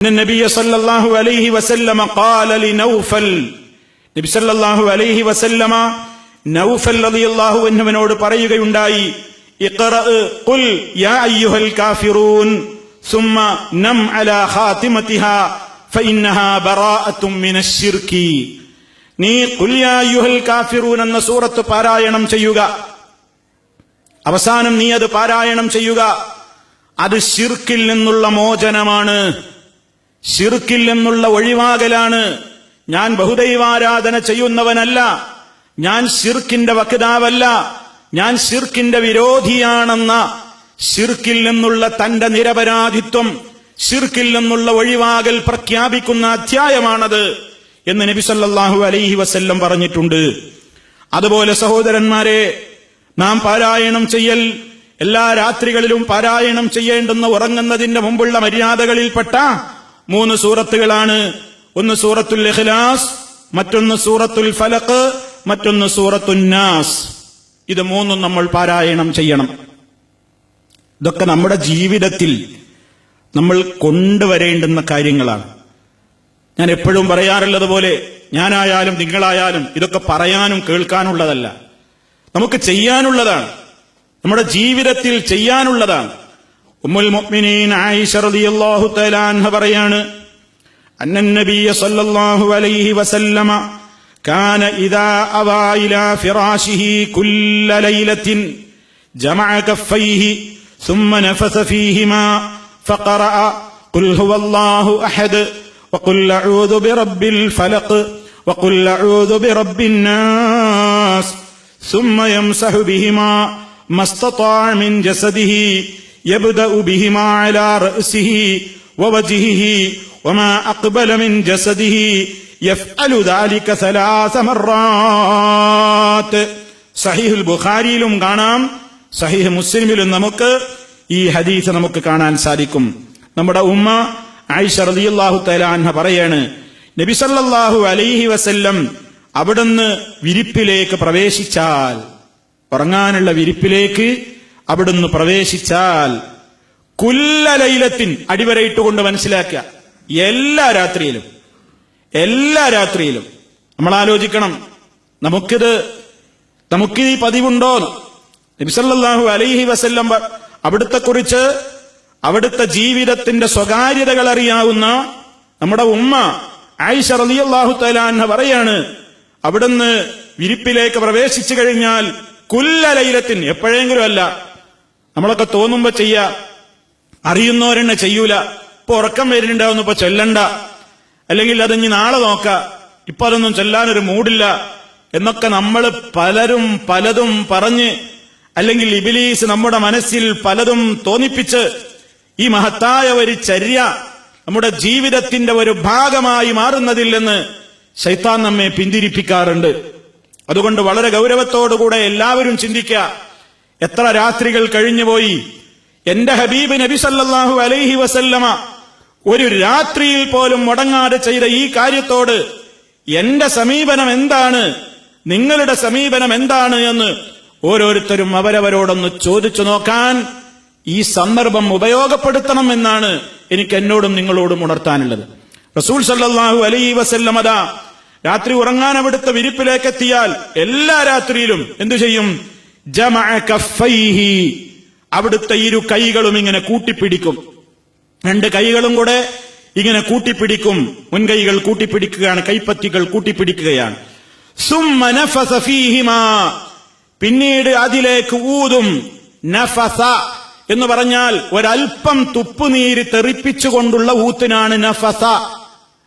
أن النبي صلى الله عليه وسلم قال لنوفل നബി സല്ലല്ലാഹു അലൈഹി വസല്ലമ നൗഫൽ റളിയല്ലാഹു അൻഹുവിനോട് പറയുകയുണ്ടായി ഇഖ്റഅ ഖുൽ യാ അയ്യുഹൽ കാഫിറൂൻ ثم نم على خاتمتها فإنها براءة من الشرك നീ ഖുൽ യാ അയ്യുഹൽ കാഫിറൂൻ എന്ന സൂറത്ത് പാരായണം ചെയ്യുക അവസാനം നീ അത് പാരായണം ചെയ്യുക അത് ശിർക്കിൽ നിന്നുള്ള മോചനമാണ് ഷിർക്കിൽ നിന്നുള്ള ഒഴിവാകലാണ്. ഞാൻ ബഹുദൈവാരാധന ചെയ്യുന്നവനല്ല. ഞാൻ ഷിർക്കിന്റെ വക്താവല്ല. ഞാൻ ഷിർക്കിന്റെ വിരോധിയാണെന്ന ഷിർക്കിൽ നിന്നുള്ള തന്റെ നിരപരാധിത്വം ഷിർക്കിൽ നിന്നുള്ള ഒഴിവാകൽ പ്രഖ്യാപിക്കുന്ന അധ്യായമാണത് എന്ന് നബി സല്ലല്ലാഹു അലൈഹി വസല്ലം പറഞ്ഞിട്ടുണ്ട്. അതുപോലെ സഹോദരന്മാരെ നാം പാരായണം ചെയ്യൽ എല്ലാ രാത്രികളിലും പാരായണം ചെയ്യേണ്ടെന്ന് ഉറങ്ങുന്നതിന്റെ മുമ്പുള്ള മര്യാദകളിൽപ്പെട്ട മൂന്ന് സൂറത്തുകളാണ്. ഒന്ന് സൂറത്തുൽ ഇഖ്ലാസ് മറ്റൊന്ന് സൂറത്തുൽ ഫലക്ക് മറ്റൊന്ന് സൂറത്തുൽ നാസ്. ഇത് മൂന്നും നമ്മൾ പാരായണം ചെയ്യണം. ഇതൊക്കെ നമ്മുടെ ജീവിതത്തിൽ നമ്മൾ കൊണ്ടുവരേണ്ടുന്ന കാര്യങ്ങളാണ്. ഞാൻ എപ്പോഴും പറയാറുള്ളത് പോലെ ഞാനായാലും നിങ്ങളായാലും ഇതൊക്കെ പറയാനും കേൾക്കാനുള്ളതല്ല. നമുക്ക് ചെയ്യാനുള്ളതാണ്. നമ്മുടെ ജീവിതത്തിൽ ചെയ്യാനുള്ളതാണ്. ഉമ്മുൽ മുഅ്മിനീൻ ആയിഷ റളിയല്ലാഹു തആല അൻഹ പറയാണ് അന്ന നബിയ സല്ലല്ലാഹു അലൈഹി വസല്ലമ كان إذا أوى إلى فراشه كل ليلة جمع كفيه ثم نفث فيهما فقرأ قل هو الله أحد وقل أعوذ برب الفلق وقل أعوذ برب الناس ثم يمسح بهما ما استطاع من جسده يبدأ بهما على وما من جسده يفعل ذلك ബുഖാരിയിലും കാണാം. സഹിഹ് മുസ്ലിമിലും നമുക്ക് ഈ ഹദീസ് നമുക്ക് കാണാൻ സാധിക്കും. നമ്മുടെ ഉമ്മ ആയിഷ റളിയല്ലാഹു തആല പറയാണ് നബി അലൈഹി വസല്ലം അവിടുന്ന് വിരിപ്പിലേക്ക് പ്രവേശിച്ചാൽ ഉറങ്ങാനുള്ള വിരിപ്പിലേക്ക് അവിടുന്ന് പ്രവേശിച്ചാൽ കുല്ലലൈലത്തിൻ അടിവരയിട്ടുകൊണ്ട് മനസ്സിലാക്കുക എല്ലാ രാത്രിയിലും എല്ലാ രാത്രിയിലും നമ്മൾ ആലോചിക്കണം നമുക്കിത് നമുക്ക് ഈ പതിവുണ്ടോ നബിസല്ലാഹു അലൈഹി വസല്ലം അവിടുത്തെ കുറിച്ച് അവിടുത്തെ ജീവിതത്തിന്റെ സ്വകാര്യതകൾ അറിയാവുന്ന നമ്മുടെ ഉമ്മ ആയിഷ റളിയല്ലാഹു തലാന്ന പറയാണ് അവിടുന്ന് വിരിപ്പിലേക്ക് പ്രവേശിച്ചു കഴിഞ്ഞാൽ കുല്ലലൈലത്തിന് എപ്പോഴെങ്കിലും അല്ല നമ്മളൊക്കെ തോന്നുമ്പോ ചെയ്യ. അറിയുന്നവരെന്നെ ചെയ്യൂല. ഇപ്പൊ ഉറക്കം വരുന്നുണ്ടാവുന്നു ഇപ്പൊ ചൊല്ലണ്ട. അല്ലെങ്കിൽ അത് ഇനി നാളെ നോക്ക. ഇപ്പൊ അതൊന്നും ചൊല്ലാനൊരു മൂടില്ല. എന്നൊക്കെ നമ്മൾ പലരും പലതും പറഞ്ഞ് അല്ലെങ്കിൽ ഇബിലീസ് നമ്മുടെ മനസ്സിൽ പലതും തോന്നിപ്പിച്ച് ഈ മഹത്തായ ഒരു ചര്യ നമ്മുടെ ജീവിതത്തിന്റെ ഒരു ഭാഗമായി മാറുന്നതിൽ നിന്ന് ശൈത്താൻ നമ്മെ പിന്തിരിപ്പിക്കാറുണ്ട്. അതുകൊണ്ട് വളരെ ഗൗരവത്തോടുകൂടെ എല്ലാവരും ചിന്തിക്കുക. എത്ര രാത്രികൾ കഴിഞ്ഞുപോയി? എന്റെ ഹബീബ് നബി സല്ലാഹു അലൈഹി വസല്ലമ ഒരു രാത്രിയിൽ പോലും മുടങ്ങാതെ ചെയ്ത ഈ കാര്യത്തോട് എന്റെ സമീപനം എന്താണ്? നിങ്ങളുടെ സമീപനം എന്താണ് എന്ന് ഓരോരുത്തരും അവരവരോടൊന്ന് ചോദിച്ചു നോക്കാൻ ഈ സന്ദർഭം ഉപയോഗപ്പെടുത്തണം എന്നാണ് എനിക്ക് എന്നോടും നിങ്ങളോടും ഉണർത്താനുള്ളത്. റസൂൽ സല്ലാഹു അലൈ വസല്ലമത രാത്രി ഉറങ്ങാൻ അവിടുത്തെ വിരിപ്പിലേക്ക് എത്തിയാൽ എല്ലാ രാത്രിയിലും എന്തു ചെയ്യും? ജമഅ കഫൈഹി. അവിടുത്തെ ഇരു കൈകളും ഇങ്ങനെ കൂട്ടിപ്പിടിക്കും. രണ്ട് കൈകളും കൂടെ ഇങ്ങനെ കൂട്ടിപ്പിടിക്കും. മുൻകൈകൾ കൂട്ടിപ്പിടിക്കുകയാണ് കൈപ്പത്തികൾ കൂട്ടിപ്പിടിക്കുകയാണ്. പിന്നീട് അതിലേക്ക് ഊതും. നഫസ എന്ന് പറഞ്ഞാൽ ഒരൽപ്പം തുപ്പുനീര് തെറിപ്പിച്ചുകൊണ്ടുള്ള ഊത്തിനാണ് നഫസ.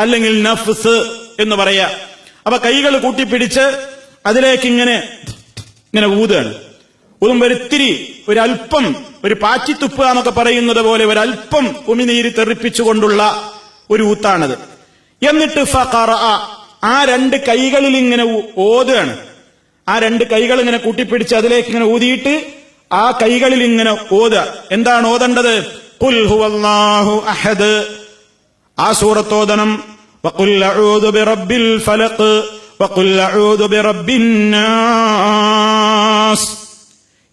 അല്ലെങ്കിൽ നഫ്സ് എന്ന് പറയാ. അപ്പൊ കൈകൾ കൂട്ടിപ്പിടിച്ച് അതിലേക്ക് ഇങ്ങനെ ഇങ്ങനെ ഊതുകയാണ്. ഒന്നും ഒരിത്തിരി ഒരല്പം ഒരു പാച്ചിത്തുപ്പുക എന്നൊക്കെ പറയുന്നത് പോലെ ഒരല്പം ഉമിനീര് തെറിപ്പിച്ചുകൊണ്ടുള്ള ഒരു ഊത്താണത്. എന്നിട്ട് ഫഖറ ആ രണ്ട് കൈകളിൽ ഇങ്ങനെ ഓതുകയാണ്. ആ രണ്ട് കൈകൾ ഇങ്ങനെ കൂട്ടിപ്പിടിച്ച് അതിലേക്ക് ഇങ്ങനെ ഊതിയിട്ട് ആ കൈകളിൽ ഇങ്ങനെ ഓതുക. എന്താണ് ഓതേണ്ടത്? ഹുവല്ലാഹു അഹദ്. ആ സൂറത്തോദനം വഖുൽ അഊദു ഫലഖ്.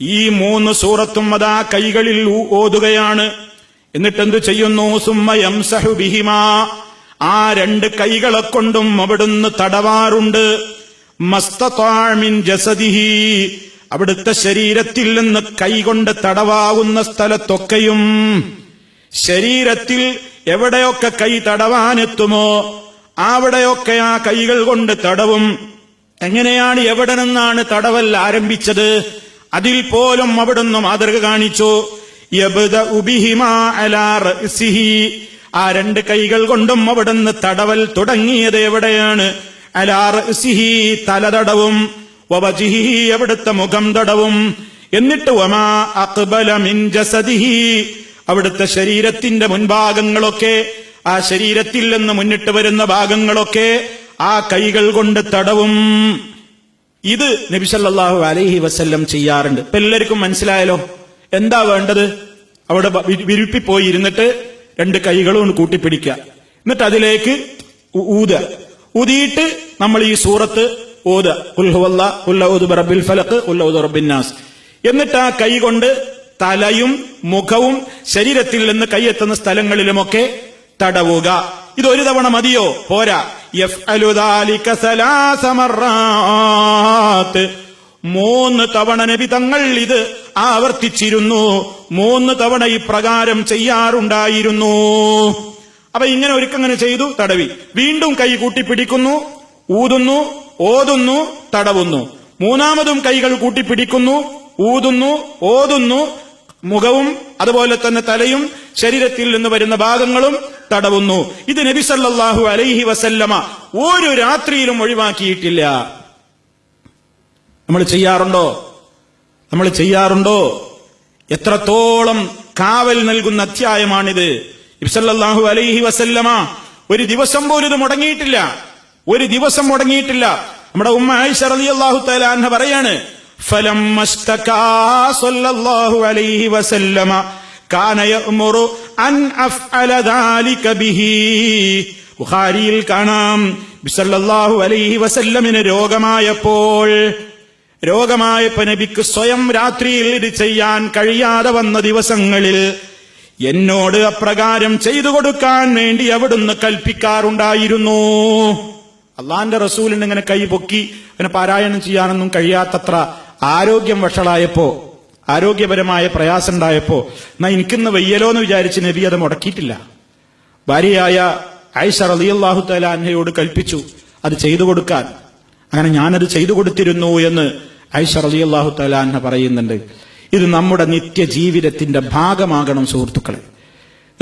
ഈ മൂന്ന് സൂറത്തും അതാ കൈകളിൽ ഓതുകയാണ്. എന്നിട്ടെന്തു ചെയ്യുന്നു? സുമ്മയം സഹുബിഹിമ ആ രണ്ട് കൈകളെ കൊണ്ടും അവിടുന്ന് തടവാറുണ്ട്. മസ്തത്താഴ്മിൻ ജസദിഹി. അവിടുത്തെ ശരീരത്തിൽ നിന്ന് കൈകൊണ്ട് തടവാകുന്ന സ്ഥലത്തൊക്കെയും ശരീരത്തിൽ എവിടെയൊക്കെ കൈ തടവാനെത്തുമോ അവിടെയൊക്കെ ആ കൈകൾ കൊണ്ട് തടവും. എങ്ങനെയാണ് എവിടെ നിന്നാണ് തടവൽ ആരംഭിച്ചത്? അതിൽ പോലും അവിടുന്ന് മാതൃക കാണിച്ചു. ആ രണ്ട് കൈകൾ കൊണ്ടും അവിടുന്ന് തടവൽ തുടങ്ങിയത് എവിടെയാണ്? അലാ സിഹി തലതടവും വവജിഹി അവിടുത്തെ മുഖം തടവും. എന്നിട്ട് വമാ അക്ബല മിൻ ജസദിഹി. അവിടുത്തെ ശരീരത്തിന്റെ മുൻഭാഗങ്ങളൊക്കെ ആ ശരീരത്തിൽ നിന്ന് മുന്നിട്ട് വരുന്ന ഭാഗങ്ങളൊക്കെ ആ കൈകൾ കൊണ്ട് തടവും. ഇത് നബിസല്ലാഹു അലൈഹി വസല്ലം ചെയ്യാറുണ്ട്. ഇപ്പൊ എല്ലാവർക്കും മനസ്സിലായല്ലോ? എന്താ വേണ്ടത്? അവിടെ ബ- പോയി ഇരുന്നിട്ട് രണ്ട് കൈകളും കൂട്ടിപ്പിടിക്കുക. എന്നിട്ട് അതിലേക്ക് ഊത ഊതിയിട്ട് നമ്മൾ ഈ സൂറത്ത് ഓത ഉൽഹുവല്ല ഉല്ലൗദ് ഫലക്ക് ഉല്ലൗദ് റബ്ബിന്നാസ് എന്നിട്ട് ആ കൈ കൊണ്ട് തലയും മുഖവും ശരീരത്തിൽ നിന്ന് കൈയെത്തുന്ന സ്ഥലങ്ങളിലുമൊക്കെ തടവുക. ഇത് ഒരു തവണ മതിയോ? പോരാ. മൂന്ന് തവണ നബി തങ്ങൾ ഇത് ആവർത്തിച്ചിരുന്നു. മൂന്ന് തവണ ഇപ്രകാരം ചെയ്യാറുണ്ടായിരുന്നു. അപ്പൊ ഇങ്ങനെ ഒരുക്കങ്ങനെ ചെയ്തു തടവി. വീണ്ടും കൈ കൂട്ടിപ്പിടിക്കുന്നു ഊതുന്നു ഓതുന്നു തടവുന്നു. മൂന്നാമതും കൈകൾ കൂട്ടിപ്പിടിക്കുന്നു ഊതുന്നു ഓതുന്നു മുഖവും അതുപോലെ തന്നെ തലയും ശരീരത്തിൽ നിന്ന് വരുന്ന ഭാഗങ്ങളും തടവുന്നു. ഇത് നബി സല്ലാഹു അലൈഹി വസല്ലമ ഒരു രാത്രിയിലും ഒഴിവാക്കിയിട്ടില്ല. നമ്മൾ ചെയ്യാറുണ്ടോ? നമ്മൾ ചെയ്യാറുണ്ടോ? എത്രത്തോളം കാവൽ നൽകുന്ന അധ്യായമാണിത്. ഇബ്സല്ലാഹു അലൈഹി വസല്ലമ ഒരു ദിവസം പോലും ഇത് മുടങ്ങിയിട്ടില്ല. ഒരു ദിവസം മുടങ്ങിയിട്ടില്ല. നമ്മുടെ ഉമ്മ ആയിഷ റളിയല്ലാഹു തആല അൻഹ പറയാണ് ഫലം സല്ലല്ലാഹു അലൈഹി വസല്ലമ ബുഖാരിയിൽ കാണാം. ബിസല്ലാഹു അലൈഹി വസല്ലമിന് രോഗമായപ്പോൾ രോഗമായപ്പോ നബിക്ക് സ്വയം രാത്രിയിൽ ഇത് ചെയ്യാൻ കഴിയാതെ വന്ന ദിവസങ്ങളിൽ എന്നോട് അപ്രകാരം ചെയ്തു കൊടുക്കാൻ വേണ്ടി അവിടുന്ന് കൽപ്പിക്കാറുണ്ടായിരുന്നു. അള്ളാന്റെ റസൂലിന് ഇങ്ങനെ കൈ പൊക്കി അങ്ങനെ പാരായണം ചെയ്യാനൊന്നും കഴിയാത്തത്ര ആരോഗ്യം വഷളായപ്പോ ആരോഗ്യപരമായ പ്രയാസം ഉണ്ടായപ്പോ എന്നാ എനിക്കിന്ന് വയ്യലോ എന്ന് വിചാരിച്ച് നബി അത് മുടക്കിയിട്ടില്ല. ഭാര്യയായ ഐഷ റളിയല്ലാഹു തആല അൻഹയോട് കൽപ്പിച്ചു അത് ചെയ്തു കൊടുക്കാൻ. അങ്ങനെ ഞാനത് ചെയ്തു കൊടുത്തിരുന്നു എന്ന് ഐഷ റളിയല്ലാഹു തആല അൻഹ പറയുന്നുണ്ട്. ഇത് നമ്മുടെ നിത്യജീവിതത്തിന്റെ ഭാഗമാകണം സുഹൃത്തുക്കളെ.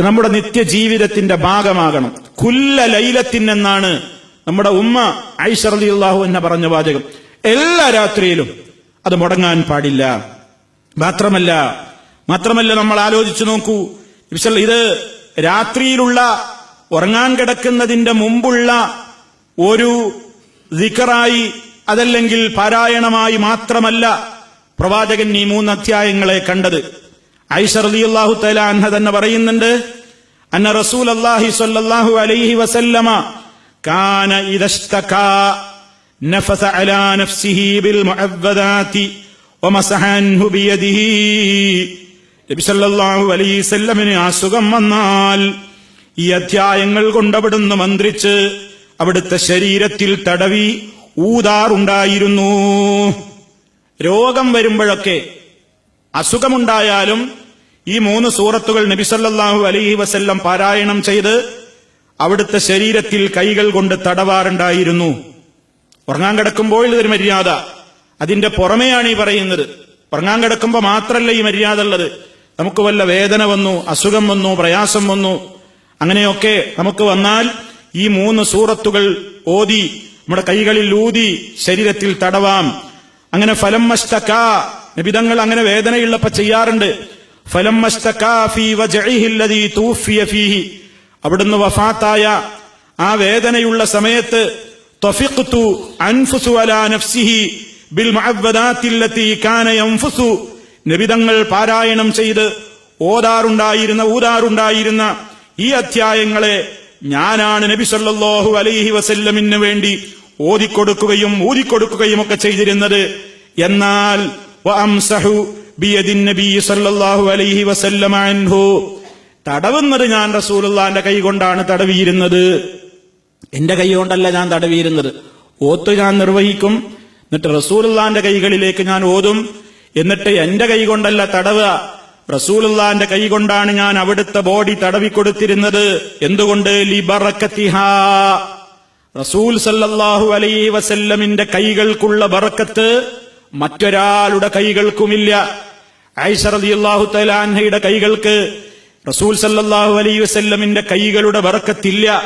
നമ്മുടെ നിത്യജീവിതത്തിന്റെ ഭാഗമാകണം. കുല്ല ലൈലത്തിൻ എന്നാണ് നമ്മുടെ ഉമ്മ ഐഷ റളിയല്ലാഹു എന്ന പറഞ്ഞ വാചകം. എല്ലാ രാത്രിയിലും അത് മുടങ്ങാൻ പാടില്ല. മാത്രമല്ല മാത്രമല്ല നമ്മൾ ആലോചിച്ചു നോക്കൂ. ഇത് രാത്രിയിലുള്ള ഉറങ്ങാൻ കിടക്കുന്നതിന്റെ മുമ്പുള്ള ഒരു ദിക്കറായി അതല്ലെങ്കിൽ പാരായണമായി മാത്രമല്ല പ്രവാചകൻ ഈ മൂന്ന് അധ്യായങ്ങളെ കണ്ടത്. ഐഷർ റളിയല്ലാഹു തല അൻഹ തന്നെ പറയുന്നുണ്ട് അന്ന റസൂൽ അള്ളാഹി സ്വല്ലല്ലാഹു അലൈഹി വസല്ലമ കാന ഇദസ്തകാ നഫസ അലാ നഫ്സിഹി ബിൽ മുഅവ്വദാതി വമസഹ അലൈസല്ലമിന് അസുഖം വന്നാൽ ഈ അധ്യായങ്ങൾ കൊണ്ടവിടുന്ന് മന്ത്രിച്ച് അവിടുത്തെ ശരീരത്തിൽ തടവി ഊതാറുണ്ടായിരുന്നു. രോഗം വരുമ്പോഴൊക്കെ അസുഖമുണ്ടായാലും ഈ മൂന്ന് സൂറത്തുകൾ നബിസല്ലാഹു അലൈഹി വസല്ലം പാരായണം ചെയ്ത് അവിടുത്തെ ശരീരത്തിൽ കൈകൾ കൊണ്ട് തടവാറുണ്ടായിരുന്നു. ഉറങ്ങാൻ കിടക്കുമ്പോൾ ഇതൊരു മര്യാദ. അതിന്റെ പുറമെയാണ് ഈ പറയുന്നത്. ഉറങ്ങാൻ കിടക്കുമ്പോൾ മാത്രമല്ല ഈ മര്യാദ ഉള്ളത്? നമുക്ക് വല്ല വേദന വന്നു അസുഖം വന്നു പ്രയാസം വന്നു അങ്ങനെയൊക്കെ നമുക്ക് വന്നാൽ ഈ മൂന്ന് സൂറത്തുകൾ ഓതി നമ്മുടെ കൈകളിൽ ഊതി ശരീരത്തിൽ തടവാം. അങ്ങനെ ഫലം മസ്തക നിബിതങ്ങൾ അങ്ങനെ വേദനയുള്ളപ്പോ ചെയ്യാറുണ്ട്. ഫലം അവിടുന്ന് വഫാത്തായ ആ വേദനയുള്ള സമയത്ത് ത്വഫിഖ്തു അൻഫുസു നഫ്സിഹി ബിൽ നബിതങ്ങൾ പാരായണം ചെയ്ത് ഓതാറുണ്ടായിരുന്ന ഊതാറുണ്ടായിരുന്ന ഈ അധ്യായങ്ങളെ ഞാനാണ് നബി സല്ലാഹു അലൈഹി വസല്ലമിന് വേണ്ടി ഓതിക്കൊടുക്കുകയും ഊതിക്കൊടുക്കുകയും ഒക്കെ ചെയ്തിരുന്നത്. എന്നാൽ അലൈഹി തടവുന്നത് ഞാൻ റസൂലുള്ളാന്റെ കൈ കൊണ്ടാണ് തടവിയിരുന്നത്. എന്റെ കൈ കൊണ്ടല്ല ഞാൻ തടവിയിരുന്നത്. ഓത്ത് ഞാൻ നിർവഹിക്കും എന്നിട്ട് റസൂലുള്ളാന്റെ കൈകളിലേക്ക് ഞാൻ ഓതും. എന്നിട്ട് എന്റെ കൈ കൊണ്ടല്ല തടവുക. റസൂലുള്ളാന്റെ കൈ കൊണ്ടാണ് ഞാൻ അവിടുത്തെ ബോഡി തടവിക്കൊടുത്തിരുന്നത്. എന്തുകൊണ്ട്? ലിബറക്കത്തിഹാ റസൂൽ സല്ലല്ലാഹു അലൈ വസല്ലമിന്റെ കൈകൾക്കുള്ള ബറക്കത്ത് മറ്റൊരാളുടെ കൈകൾക്കുമില്ല. ആയിഷ റളിയല്ലാഹു തആല കൈകൾക്ക് റസൂൽ സല്ലല്ലാഹു അലൈ വസല്ലമിന്റെ കൈകളുടെ ബറക്കത്തില്ല.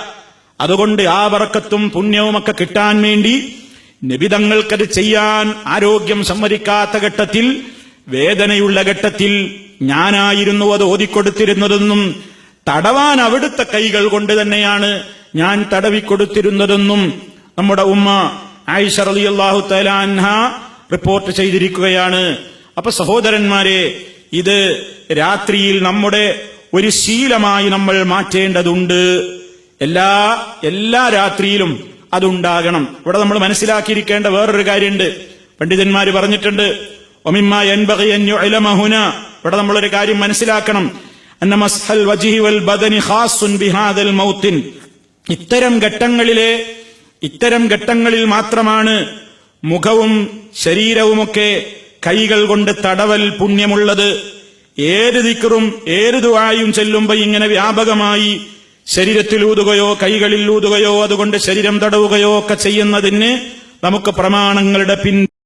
അതുകൊണ്ട് ആ ബറക്കത്തും പുണ്യവുമൊക്കെ കിട്ടാൻ വേണ്ടി നബിതങ്ങൾക്കത് ചെയ്യാൻ ആരോഗ്യം സമ്മതിക്കാത്ത ഘട്ടത്തിൽ വേദനയുള്ള ഘട്ടത്തിൽ ഞാനായിരുന്നു അത് ഓതിക്കൊടുത്തിരുന്നതെന്നും തടവാൻ അവിടുത്തെ കൈകൾ കൊണ്ട് തന്നെയാണ് ഞാൻ തടവിക്കൊടുത്തിരുന്നതെന്നും നമ്മുടെ ഉമ്മ ആയിഷ റളിയല്ലാഹു അൻഹ റിപ്പോർട്ട് ചെയ്തിരിക്കുകയാണ്. അപ്പൊ സഹോദരന്മാരെ ഇത് രാത്രിയിൽ നമ്മുടെ ഒരു ശീലമായി നമ്മൾ മാറ്റേണ്ടതുണ്ട്. എല്ലാ എല്ലാ രാത്രിയിലും അതുണ്ടാകണം. ഇവിടെ നമ്മൾ മനസ്സിലാക്കിയിരിക്കേണ്ട വേറൊരു കാര്യമുണ്ട്. പണ്ഡിതന്മാർ പറഞ്ഞിട്ടുണ്ട് ഇവിടെ നമ്മളൊരു കാര്യം മനസ്സിലാക്കണം. ഇത്തരം ഘട്ടങ്ങളിലെ ഇത്തരം ഘട്ടങ്ങളിൽ മാത്രമാണ് മുഖവും ശരീരവുമൊക്കെ കൈകൾ കൊണ്ട് തടവൽ പുണ്യമുള്ളത്. ഏത് ദിക്കറും ഏത് ദുവായും ചെല്ലുമ്പോൾ ഇങ്ങനെ വ്യാപകമായി ശരീരത്തിൽ ഊതുകയോ കൈകളിൽ ഊതുകയോ അതുകൊണ്ട് ശരീരം തടവുകയോ ഒക്കെ ചെയ്യുന്നതിന് നമുക്ക് പ്രമാണങ്ങളുടെ പിൻ